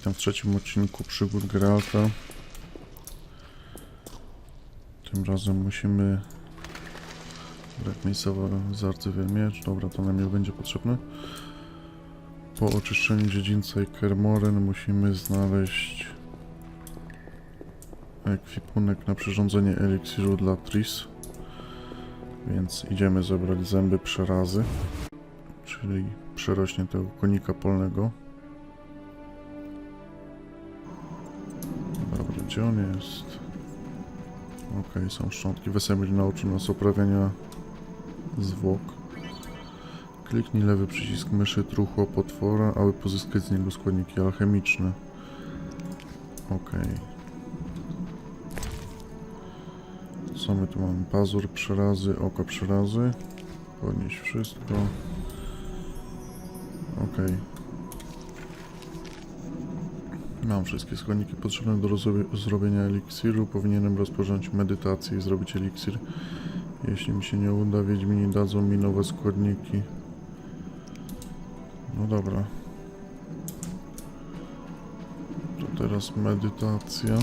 Witam w trzecim odcinku przygód Geralta. Tym razem musimy... Brak miejscowa zardzewiały miecz, dobra, to nam nie będzie potrzebne. Po oczyszczeniu dziedzińca i Kermoren musimy znaleźć ekwipunek na przyrządzenie eliksiru dla Tris. Więc idziemy zebrać zęby przerazy czyli przerośnie tego konika polnego. Gdzie on jest? Okej, są szczątki. Wesemir nauczył nas oprawiania zwłok. Kliknij lewy przycisk myszy truchło potwora, aby pozyskać z niego składniki alchemiczne. Okej. Co my tu mamy? Pazur przerazy, oko przerazy. Podnieść wszystko. Okej. Mam wszystkie składniki potrzebne do zrobienia eliksiru. Powinienem rozpocząć medytację i zrobić eliksir. Jeśli mi się nie uda, Wiedźmini dadzą mi nowe składniki. No dobra. To teraz medytacja.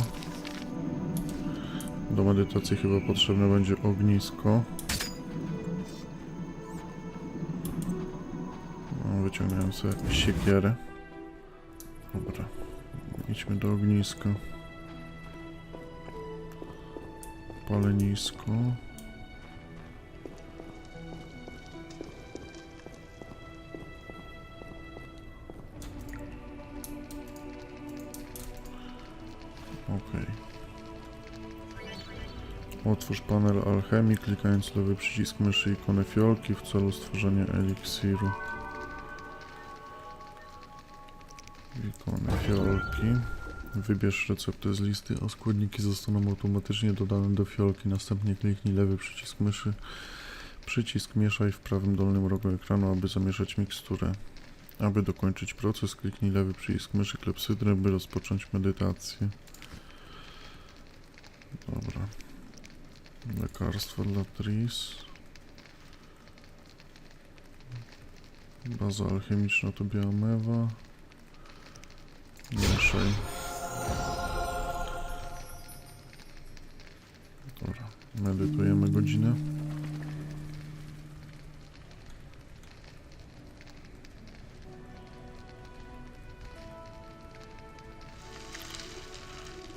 Do medytacji chyba potrzebne będzie ognisko. No, sobie siekierę. Idźmy do ogniska. Palenisko. Otwórz panel alchemii, klikając lewy przycisk myszy ikonę fiolki w celu stworzenia eliksiru. Ikony fiolki. Wybierz receptę z listy, a składniki zostaną automatycznie dodane do fiolki. Następnie kliknij lewy przycisk myszy. Przycisk mieszaj w prawym dolnym rogu ekranu, aby zamieszać miksturę. Aby dokończyć proces, kliknij lewy przycisk myszy klepsydrę, by rozpocząć medytację. Dobra. Lekarstwo dla Tris. Baza alchemiczna to biała mewa. Mieszaj. Dobra, medytujemy godzinę.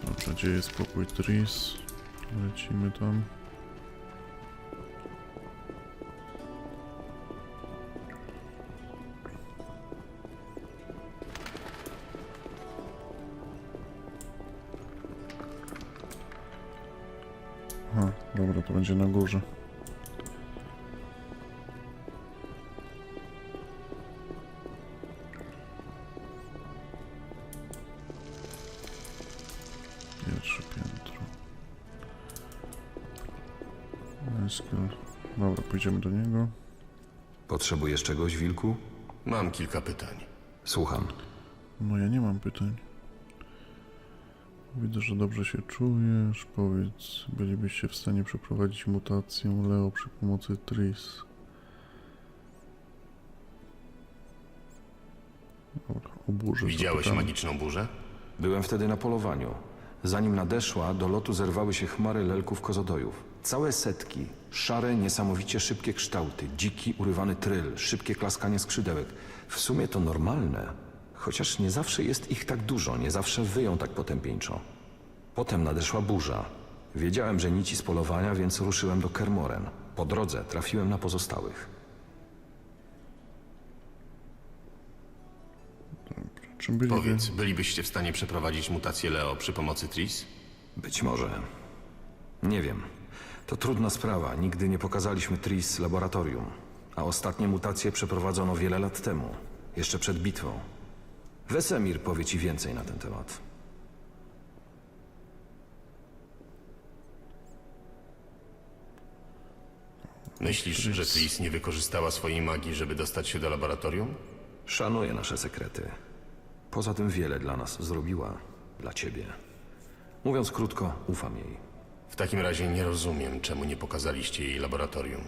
Dobra, gdzie jest pokój Tris? Lecimy tam. Będzie na górze. Pierwsze piętro. Eskil. Dobra, pójdziemy do niego. Potrzebujesz czegoś, Wilku? Mam kilka pytań. Słucham. No ja nie mam pytań. Widzę, że dobrze się czujesz. Powiedz, bylibyście w stanie przeprowadzić mutację Leo przy pomocy Tris. Dobra, o burzy Widziałeś zapytamy. magiczną burzę? Byłem wtedy na polowaniu. Zanim nadeszła, do lotu zerwały się chmary lelków kozodojów. Całe setki. Szare, niesamowicie szybkie kształty. Dziki, urywany tryl. Szybkie klaskanie skrzydełek. W sumie to normalne. Chociaż nie zawsze jest ich tak dużo. Nie zawsze wyją tak potępieńczo. Potem nadeszła burza. Wiedziałem, że nici z polowania, więc ruszyłem do Kermoren. Po drodze trafiłem na pozostałych. Czym byli Powiedz, bylibyście w stanie przeprowadzić mutację Leo przy pomocy Tris? Być może. Nie wiem. To trudna sprawa. Nigdy nie pokazaliśmy Tris laboratorium. A ostatnie mutacje przeprowadzono wiele lat temu. Jeszcze przed bitwą. Wesemir powie ci więcej na ten temat. Myślisz, że Tris nie wykorzystała swojej magii, żeby dostać się do laboratorium? Szanuje nasze sekrety. Poza tym wiele dla nas zrobiła. Dla ciebie. Mówiąc krótko, ufam jej. W takim razie nie rozumiem, czemu nie pokazaliście jej laboratorium.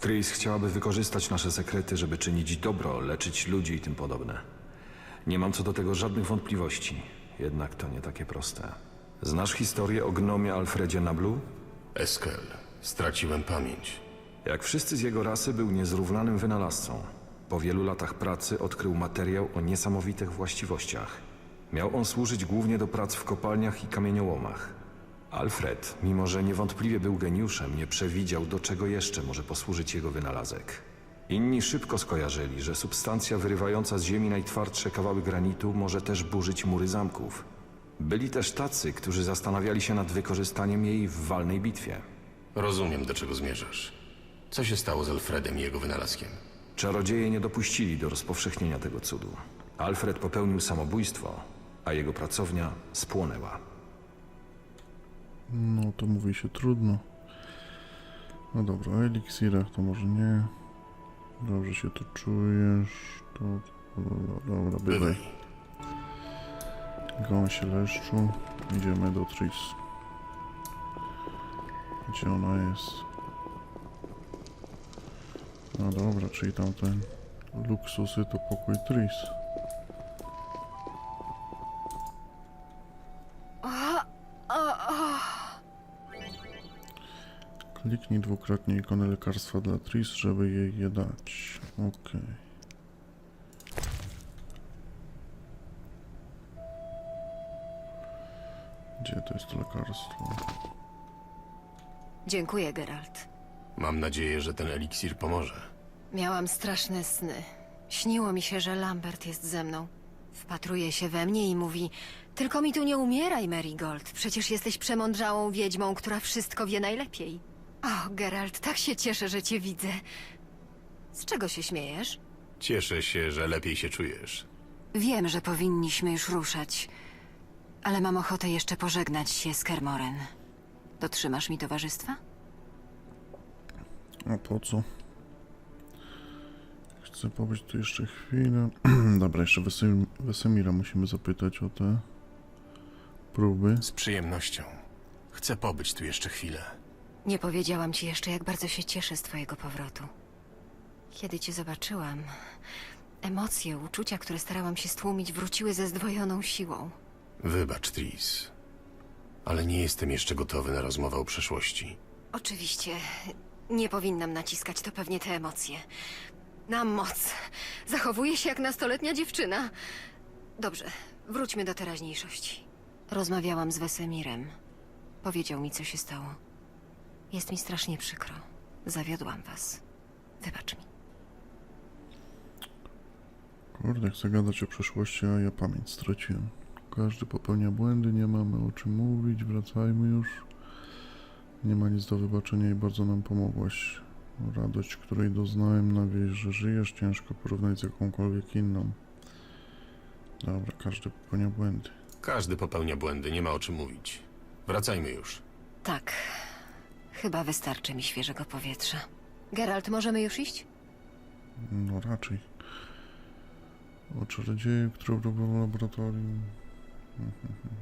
Tris chciałaby wykorzystać nasze sekrety, żeby czynić dobro, leczyć ludzi i tym podobne. Nie mam co do tego żadnych wątpliwości, jednak to nie takie proste. Znasz historię o gnomie Alfredzie Nablu? Eskel, straciłem pamięć. Jak wszyscy z jego rasy był niezrównanym wynalazcą. Po wielu latach pracy odkrył materiał o niesamowitych właściwościach. Miał on służyć głównie do prac w kopalniach i kamieniołomach. Alfred, mimo że niewątpliwie był geniuszem, nie przewidział, do czego jeszcze może posłużyć jego wynalazek. Inni szybko skojarzyli, że substancja wyrywająca z ziemi najtwardsze kawały granitu może też burzyć mury zamków. Byli też tacy, którzy zastanawiali się nad wykorzystaniem jej w walnej bitwie. Rozumiem, do czego zmierzasz. Co się stało z Alfredem i jego wynalazkiem? Czarodzieje nie dopuścili do rozpowszechnienia tego cudu. Alfred popełnił samobójstwo, a jego pracownia spłonęła. No to mówi się trudno. No dobra, o eliksirach to może nie. Dobrze się tu czujesz. To, dobra. Bywaj. Gąsie leszczu. Idziemy do Tris. Gdzie ona jest? No dobra, czyli tamten luksusy to pokój Tris. Kliknij dwukrotnie ikonę lekarstwa dla Tris, żeby jej je dać. Okej. Gdzie to jest to lekarstwo? Dziękuję, Geralt. Mam nadzieję, że ten eliksir pomoże. Miałam straszne sny. Śniło mi się, że Lambert jest ze mną. Wpatruje się we mnie i mówi: Tylko mi tu nie umieraj, Marigold. Przecież jesteś przemądrzałą wiedźmą, która wszystko wie najlepiej. O, Geralt, tak się cieszę, że cię widzę. Z czego się śmiejesz? Cieszę się, że lepiej się czujesz. Wiem, że powinniśmy już ruszać, ale mam ochotę jeszcze pożegnać się z Kermoren. Dotrzymasz mi towarzystwa? A po co? Chcę pobyć tu jeszcze chwilę. Dobra, jeszcze Wesem- Wesemira musimy zapytać o te próby. Z przyjemnością. Chcę pobyć tu jeszcze chwilę. Nie powiedziałam ci jeszcze, jak bardzo się cieszę z twojego powrotu. Kiedy cię zobaczyłam, emocje, uczucia, które starałam się stłumić, wróciły ze zdwojoną siłą. Wybacz, Tris. Ale nie jestem jeszcze gotowy na rozmowę o przeszłości. Oczywiście, nie powinnam naciskać, to pewnie te emocje. Na moc. Zachowuję się jak nastoletnia dziewczyna. Dobrze, wróćmy do teraźniejszości. Rozmawiałam z Wesemirem. Powiedział mi, co się stało. Jest mi strasznie przykro. Zawiodłam was. Wybacz mi. Kurde, chcę gadać o przeszłości, a ja pamięć straciłem. Każdy popełnia błędy, nie mamy o czym mówić, wracajmy już. Nie ma nic do wybaczenia i bardzo nam pomogłaś. Radość, której doznałem na wieść, że żyjesz, ciężko porównać z jakąkolwiek inną. Dobra, każdy popełnia błędy. Każdy popełnia błędy, nie ma o czym mówić. Wracajmy już. Tak. Chyba wystarczy mi świeżego powietrza. Geralt, możemy już iść? No raczej. O czarodzieju, który robił w laboratorium.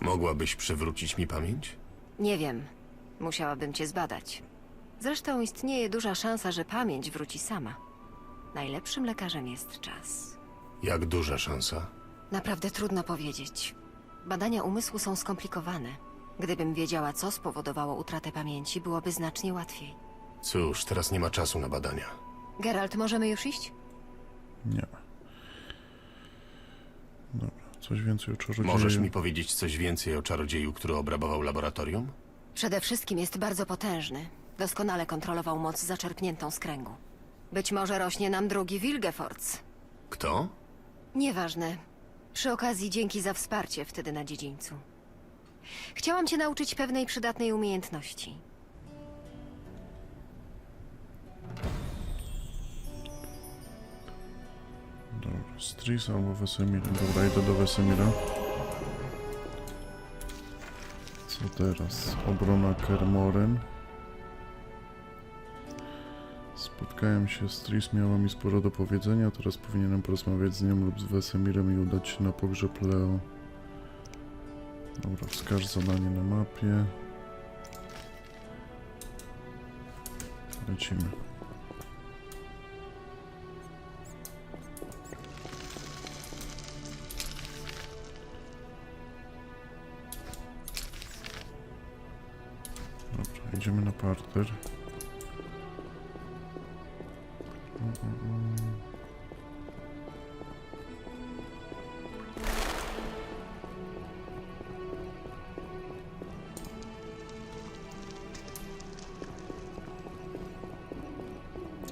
Mogłabyś przywrócić mi pamięć? Nie wiem. Musiałabym cię zbadać. Zresztą istnieje duża szansa, że pamięć wróci sama. Najlepszym lekarzem jest czas. Jak duża szansa? Naprawdę trudno powiedzieć. Badania umysłu są skomplikowane. Gdybym wiedziała, co spowodowało utratę pamięci, byłoby znacznie łatwiej. Cóż, teraz nie ma czasu na badania. Geralt, możemy już iść? Nie. Dobra, coś więcej o czarodzieju. Możesz mi powiedzieć coś więcej o czarodzieju, który obrabował laboratorium? Przede wszystkim jest bardzo potężny. Doskonale kontrolował moc zaczerpniętą z kręgu. Być może rośnie nam drugi Wilgefortz. Kto? Nieważne. Przy okazji dzięki za wsparcie wtedy na dziedzińcu. Chciałam cię nauczyć pewnej przydatnej umiejętności. Dobra, Stris albo Wesemir. Dobra, idę do Wesemira. Co teraz? Obrona Kermoren. Spotkałem się z Tris, miała mi sporo do powiedzenia, teraz powinienem porozmawiać z nią lub z Wesemirem i udać się na pogrzeb Leo. Dobra, wskaż zadanie na mapie. Lecimy. Dobra, idziemy na parter.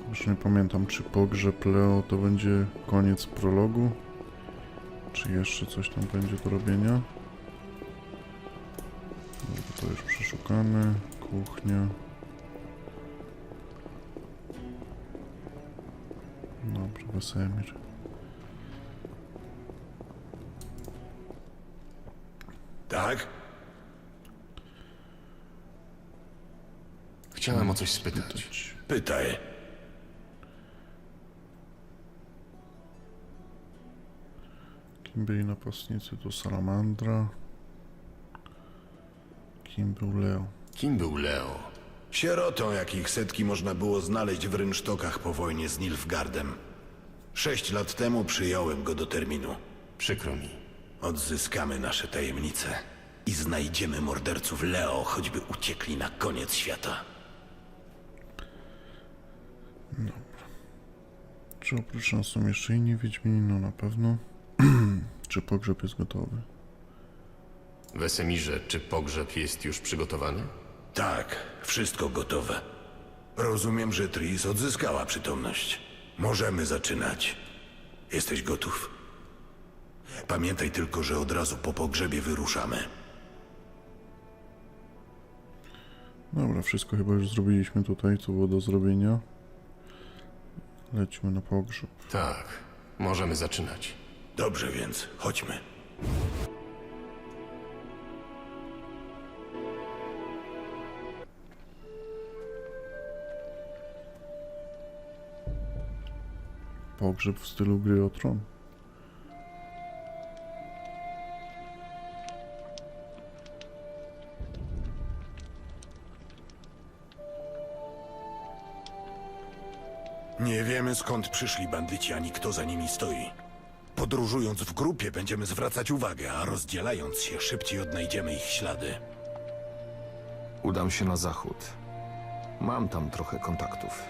Już nie pamiętam, czy pogrzeb Leo to będzie koniec prologu, czy jeszcze coś tam będzie do robienia. To już przeszukane. Kuchnia. Wesemir. Tak? Chciałem o coś spytać. Pytać. Pytaj. Kim byli napastnicy? To Salamandra. Kim był Leo? Kim był Leo? Sierotą, jakich setki można było znaleźć w rynsztokach po wojnie z Nilfgardem. Sześć lat temu przyjąłem go do terminu. Przykro mi. Odzyskamy nasze tajemnice i znajdziemy morderców Leo, choćby uciekli na koniec świata. Czy oprócz nas są jeszcze inni Wiedźmini? No na pewno. Czy pogrzeb jest gotowy? Wesemirze, czy pogrzeb jest już przygotowany? Tak, wszystko gotowe. Rozumiem, że Tris odzyskała przytomność. Możemy zaczynać. Jesteś gotów? Pamiętaj tylko, że od razu po pogrzebie wyruszamy. Dobra, wszystko chyba już zrobiliśmy tutaj, co było do zrobienia. Lecimy na pogrzeb. Tak, możemy zaczynać. Dobrze więc, chodźmy. Pogrzeb w stylu gry o tron. Nie wiemy skąd przyszli bandyci, ani kto za nimi stoi. Podróżując w grupie będziemy zwracać uwagę, a rozdzielając się szybciej odnajdziemy ich ślady. Udam się na zachód. Mam tam trochę kontaktów.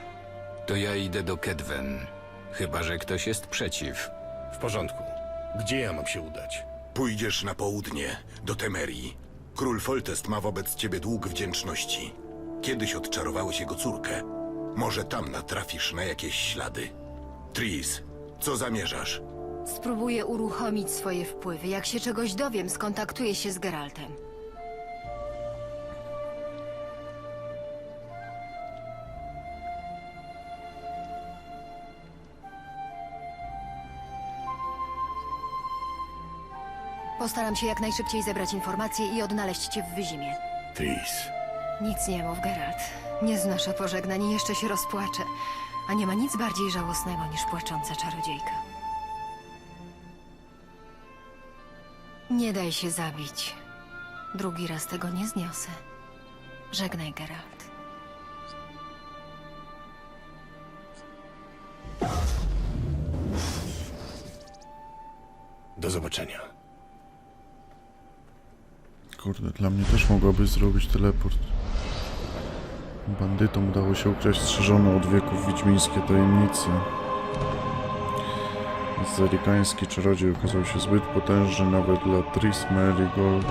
To ja idę do Kedwen. Chyba, że ktoś jest przeciw. W porządku. Gdzie ja mam się udać? Pójdziesz na południe, do Temerii. Król Foltest ma wobec ciebie dług wdzięczności. Kiedyś odczarowałeś jego córkę. Może tam natrafisz na jakieś ślady. Tris, co zamierzasz? Spróbuję uruchomić swoje wpływy. Jak się czegoś dowiem, skontaktuję się z Geraltem. Postaram się jak najszybciej zebrać informacje i odnaleźć cię w Wyzimie. Tris. Nic nie mów, Geralt. Nie znoszę pożegnań i jeszcze się rozpłaczę. A nie ma nic bardziej żałosnego niż płacząca czarodziejka. Nie daj się zabić. Drugi raz tego nie zniosę. Żegnaj, Geralt. Do zobaczenia. Kurde, dla mnie też mogłabyś zrobić teleport. Bandytom udało się ukraść strzeżone od wieków wiedźmińskie tajemnice. Zerikański czarodziej okazał się zbyt potężny nawet dla Tris Merigold.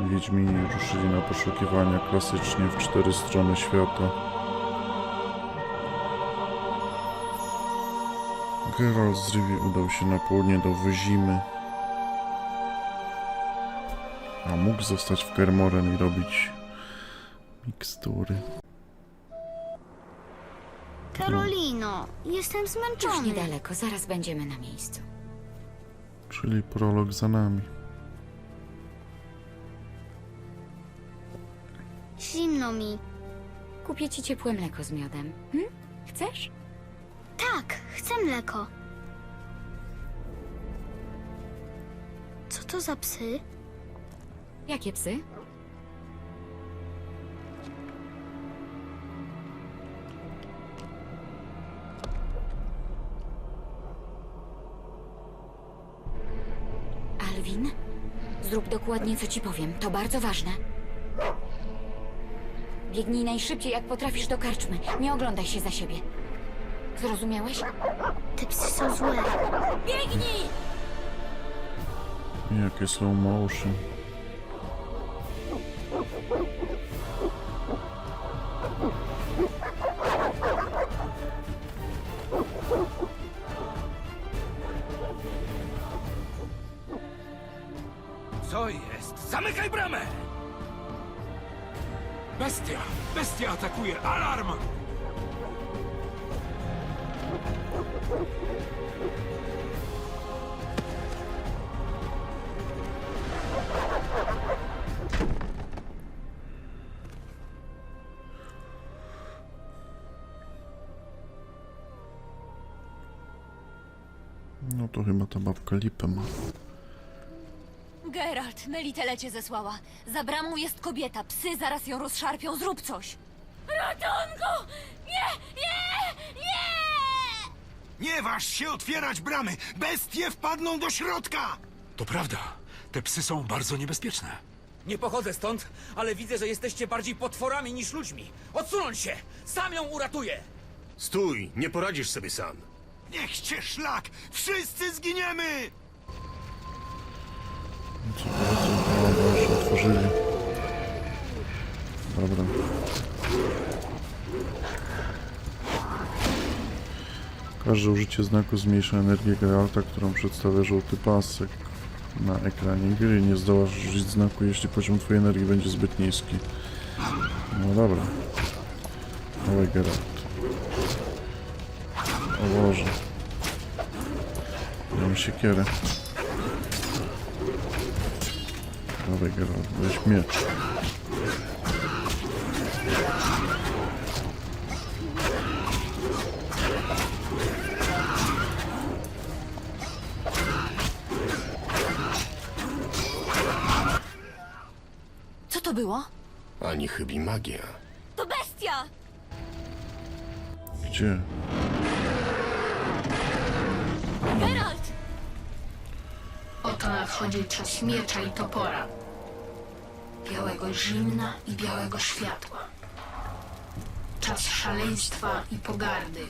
Wiedźmini ruszyli na poszukiwania klasycznie w cztery strony świata. Geralt z Rivi udał się na południe do Wyzimy. A mógł zostać w Kermoren i robić mikstury. Karolino, jestem Już zmęczony. niedaleko, zaraz będziemy na miejscu. Czyli prolog za nami. Zimno mi. Kupię ci ciepłe mleko z miodem. Hm? Chcesz? Tak, chcę mleko. Co to za psy? Jakie psy? Alwin, zrób dokładnie co ci powiem. To bardzo ważne. Biegnij najszybciej jak potrafisz do karczmy. Nie oglądaj się za siebie. Zrozumiałeś? Te psy są złe. Biegnij! Jakie slow motion. To chyba ta babka lipę ma. Geralt, Melitele cię zesłała. Za bramą jest kobieta. Psy zaraz ją rozszarpią. Zrób coś. Ratunku! Nie! Nie! Nie! Nie waż się otwierać bramy! Bestie wpadną do środka! To prawda. Te psy są bardzo niebezpieczne. Nie pochodzę stąd, ale widzę, że jesteście bardziej potworami niż ludźmi. Odsunąć się! Sam ją uratuję! Stój, nie poradzisz sobie sam. Niech cię szlak! Wszyscy zginiemy! Polecą? O Boże, otworzyli. Dobra. Każde użycie znaku zmniejsza energię Geralta, którą przedstawia żółty pasek na ekranie gry. Nie zdołasz użyć znaku, jeśli poziom twojej energii będzie zbyt niski. No dobra. Dawaj Geralt. O Boże. Mam siekierę. Dawaj Geralt, weź miecz. Co to było? Ani chybi magia. To bestia! Gdzie? Oto nadchodzi czas miecza i topora. Białego zimna i białego światła. Czas szaleństwa i pogardy.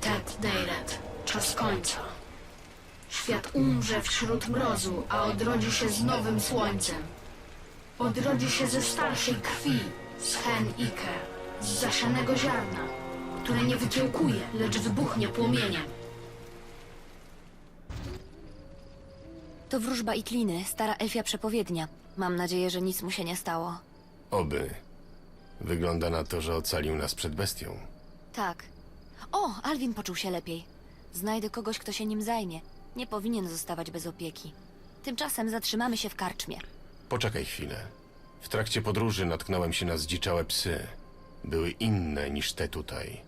Ted Dayret. Czas końca. Świat umrze wśród mrozu, a odrodzi się z nowym słońcem. Odrodzi się ze starszej krwi, z hen Iker, z zasianego ziarna, które nie wykiełkuje, lecz wybuchnie płomieniem. To wróżba Itliny, stara elfia przepowiednia. Mam nadzieję, że nic mu się nie stało. Oby. Wygląda na to, że ocalił nas przed bestią. Tak. O, Alwin poczuł się lepiej. Znajdę kogoś, kto się nim zajmie. Nie powinien zostawać bez opieki. Tymczasem zatrzymamy się w karczmie. Poczekaj chwilę. W trakcie podróży natknąłem się na zdziczałe psy. Były inne niż te tutaj.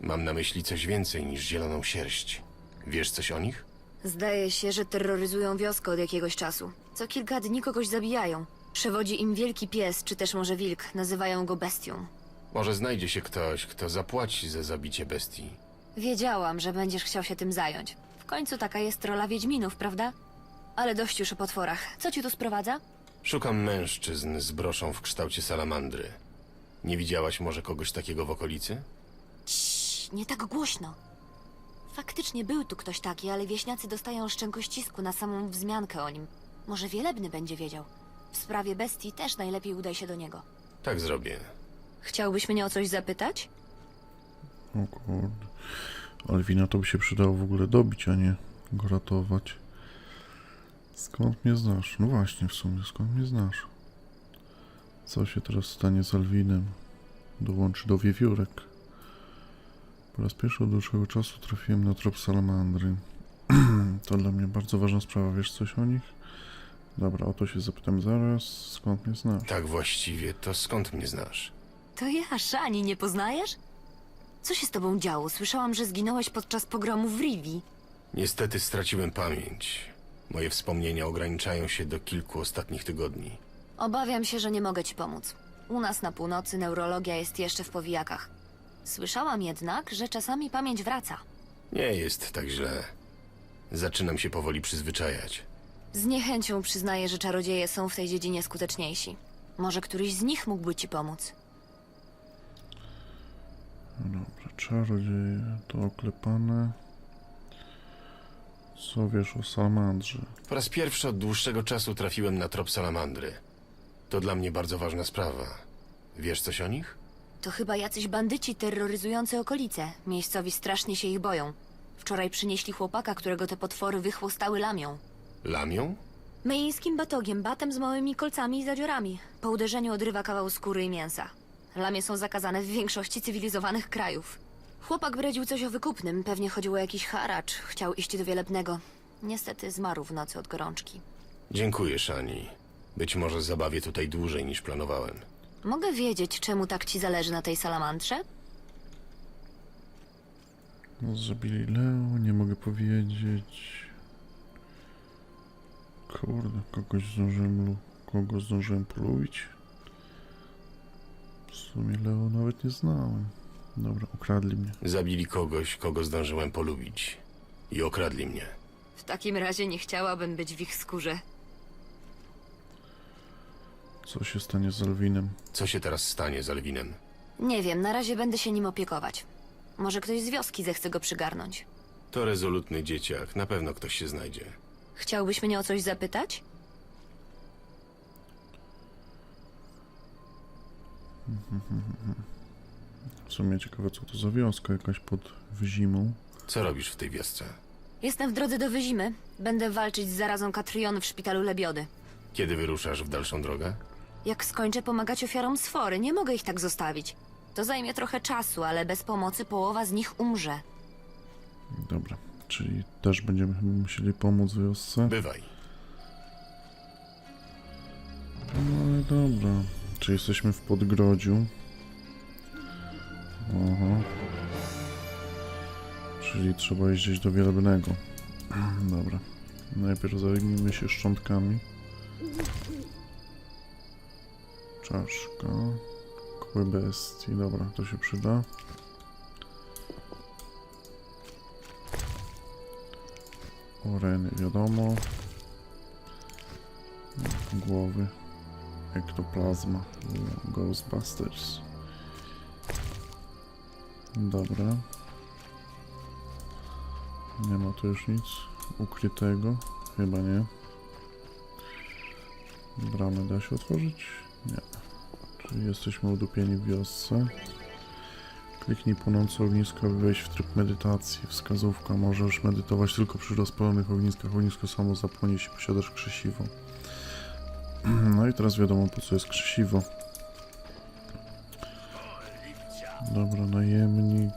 Mam na myśli coś więcej niż zieloną sierść. Wiesz coś o nich? Zdaje się, że terroryzują wioskę od jakiegoś czasu. Co kilka dni kogoś zabijają. Przewodzi im wielki pies, czy też może wilk. Nazywają go bestią. Może znajdzie się ktoś, kto zapłaci za zabicie bestii. Wiedziałam, że będziesz chciał się tym zająć. W końcu taka jest rola wiedźminów, prawda? Ale dość już o potworach. Co ci tu sprowadza? Szukam mężczyzn z broszą w kształcie salamandry. Nie widziałaś może kogoś takiego w okolicy? Ciii, nie tak głośno. Faktycznie był tu ktoś taki, ale wieśniacy dostają szczękościsku na samą wzmiankę o nim. Może Wielebny będzie wiedział. W sprawie bestii też najlepiej udaj się do niego. Tak zrobię. Chciałbyś mnie o coś zapytać? O kurde. Alwina to by się przydało w ogóle dobić, a nie go ratować. Skąd mnie znasz? No właśnie, w sumie, skąd mnie znasz? Co się teraz stanie z Alwinem? Dołączy do wiewiórek. Po raz pierwszy od dłuższego czasu trafiłem na trop salamandry. to dla mnie bardzo ważna sprawa. Wiesz coś o nich? Dobra, o to się zapytam zaraz. Skąd mnie znasz? Tak właściwie, to skąd mnie znasz? To ja, Szani, nie poznajesz? Co się z tobą działo? Słyszałam, że zginąłeś podczas pogromu w Rivi. Niestety straciłem pamięć. Moje wspomnienia ograniczają się do kilku ostatnich tygodni. Obawiam się, że nie mogę ci pomóc. U nas na północy neurologia jest jeszcze w powijakach. Słyszałam jednak, że czasami pamięć wraca. Nie jest tak źle. Zaczynam się powoli przyzwyczajać. Z niechęcią przyznaję, że czarodzieje są w tej dziedzinie skuteczniejsi. Może któryś z nich mógłby ci pomóc. No Dobrze, czarodzieje to oklepane. Co wiesz o salamandrze? Po raz pierwszy od dłuższego czasu trafiłem na trop salamandry. To dla mnie bardzo ważna sprawa. Wiesz coś o nich? To chyba jacyś bandyci terroryzujący okolice. Miejscowi strasznie się ich boją. Wczoraj przynieśli chłopaka, którego te potwory wychłostały lamią. Lamią? Myjskim batogiem, batem z małymi kolcami i zadziorami. Po uderzeniu odrywa kawał skóry i mięsa. Lamie są zakazane w większości cywilizowanych krajów. Chłopak bredził coś o wykupnym, pewnie chodziło o jakiś haracz. Chciał iść do wielebnego. Niestety zmarł w nocy od gorączki. Dziękuję, Shani. Być może zabawię tutaj dłużej niż planowałem. Mogę wiedzieć, czemu tak ci zależy na tej salamandrze? No, Zabili Leo, nie mogę powiedzieć. Kurde, kogoś zdążyłem, kogo zdążyłem polubić? W sumie Leo nawet nie znałem. Dobra, ukradli mnie. Zabili kogoś, kogo zdążyłem polubić. I okradli mnie. W takim razie nie chciałabym być w ich skórze. Co się stanie z Alwinem? Co się teraz stanie z Alwinem? Nie wiem, na razie będę się nim opiekować. Może ktoś z wioski zechce go przygarnąć. To rezolutny dzieciak, na pewno ktoś się znajdzie. Chciałbyś mnie o coś zapytać? W sumie ciekawe, co to za wioska, jakaś pod zimą. Co robisz w tej wiosce? Jestem w drodze do Wyzimy. Będę walczyć z zarazą Katrion w szpitalu Lebiody. Kiedy wyruszasz w dalszą drogę? Jak skończę pomagać ofiarom sfory, nie mogę ich tak zostawić. To zajmie trochę czasu, ale bez pomocy połowa z nich umrze. Dobra, czyli też będziemy chyba musieli pomóc wiosce. Bywaj. No ale dobra. Czy jesteśmy w Podgrodziu? Aha. Czyli trzeba jeździć do Wielebnego. Dobra. Najpierw zajmijmy się szczątkami. Czaszka. Kły bestii. Dobra, to się przyda. Oreny, wiadomo. Głowy. Ektoplazma. Ghostbusters. Dobra. Nie ma tu już nic ukrytego. Chyba nie. Bramę da się otworzyć? Nie. Czyli jesteśmy udupieni w wiosce. Kliknij płonące ognisko, aby wejść w tryb medytacji. Wskazówka. Możesz medytować tylko przy rozpalonych ogniskach. Ognisko samo zapłonie, jeśli posiadasz krzesiwo. No i teraz wiadomo po co jest krzesiwo. Dobra, najemnik,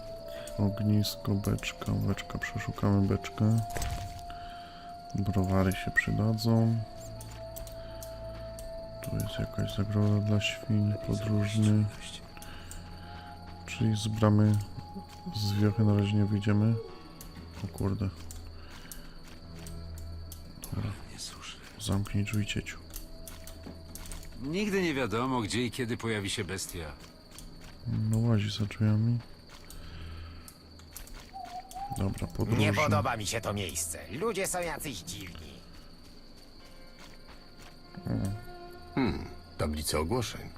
ognisko, beczka, beczka, przeszukamy beczkę. Browary się przydadzą. Tu jest jakaś zagroda dla świń, podróżny. Czyli z bramy z wiochy na razie nie wyjdziemy. O kurde. Dobra. Zamknij drzwi cieciu. Nigdy nie wiadomo, gdzie i kiedy pojawi się bestia. No łazi za drzwiami. Dobra, podróżny. Nie podoba mi się to miejsce. Ludzie są jacyś dziwni. Tablica ogłoszeń.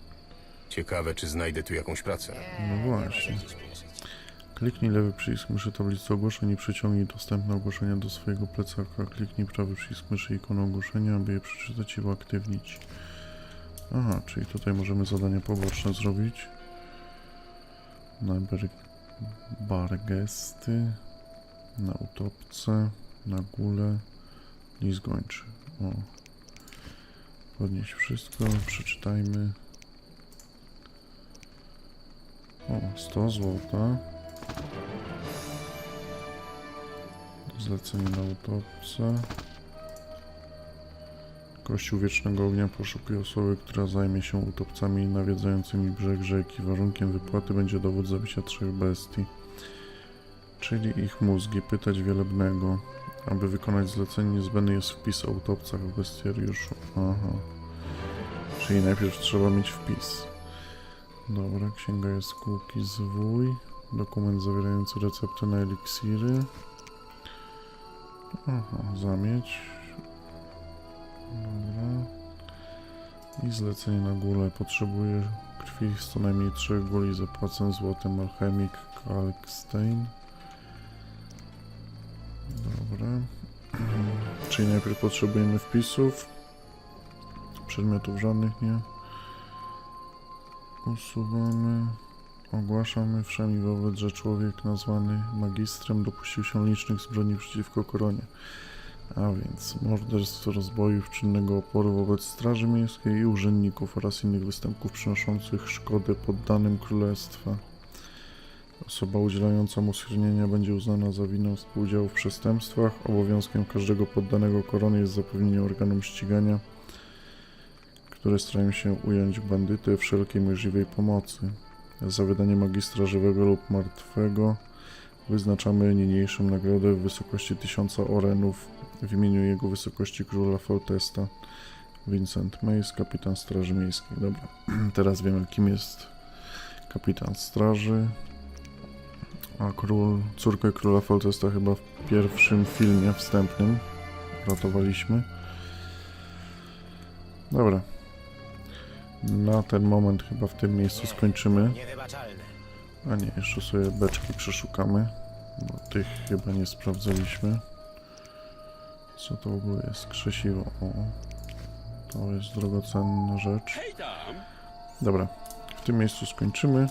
Ciekawe, czy znajdę tu jakąś pracę. No właśnie. Kliknij lewy przycisk myszy tablicy ogłoszeń i przyciągnij dostępne ogłoszenia do swojego plecaka. Kliknij prawy przycisk myszy ikonę ogłoszenia, aby je przeczytać i uaktywnić. Aha, czyli tutaj możemy zadania poboczne zrobić. Na bargesty, na utopce, na gule, list gończy. O. Podnieść wszystko, przeczytajmy. O, 100 złota. Zlecenie na utopce. Kościół Wiecznego Ognia poszukuje osoby, która zajmie się utopcami nawiedzającymi brzeg rzeki. Warunkiem wypłaty będzie dowód zabicia trzech bestii. Czyli ich mózgi. Pytać wielebnego. Aby wykonać zlecenie niezbędny jest wpis o autopcach w bestiariuszu. Aha. Czyli najpierw trzeba mieć wpis. Dobra, księga jaskółki zwój. Dokument zawierający receptę na eliksiry. Aha, zamieć. Dobra. I zlecenie na gulę. Potrzebuję krwi co najmniej trzech guli. Zapłacę złotem alchemik Kalkstein. Dobra. Czyli najpierw potrzebujemy wpisów. Przedmiotów żadnych nie. Usuwamy. Ogłaszamy wszemi wobec, że człowiek nazwany magistrem dopuścił się licznych zbrodni przeciwko koronie. A więc morderstwo, rozbojów, czynnego oporu wobec Straży Miejskiej i urzędników oraz innych występków przynoszących szkodę poddanym królestwa. Osoba udzielająca mu schronienia będzie uznana za winę współudziału w przestępstwach. Obowiązkiem każdego poddanego korony jest zapewnienie organom ścigania, które starają się ująć bandytę wszelkiej możliwej pomocy. Za wydanie magistra żywego lub martwego wyznaczamy niniejszą nagrodę w wysokości 1000 orenów w imieniu jego wysokości króla Foltesta. Vincent Mace, kapitan Straży Miejskiej. Dobra, teraz wiemy kim jest kapitan straży. A król, córkę króla Foltesta chyba w pierwszym filmie wstępnym ratowaliśmy. Dobra. Na ten moment chyba w tym miejscu skończymy. A nie, jeszcze sobie beczki przeszukamy, bo tych chyba nie sprawdzaliśmy. Co to w ogóle jest? Krzesiwo. O, to jest drogocenna rzecz. Dobra, w tym miejscu skończymy.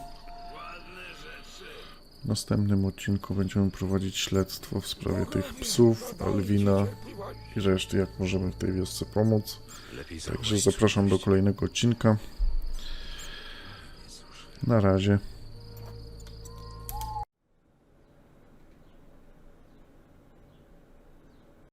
W następnym odcinku będziemy prowadzić śledztwo w sprawie tych psów, Alwina i reszty, jak możemy w tej wiosce pomóc. Także zapraszam do kolejnego odcinka. Na razie.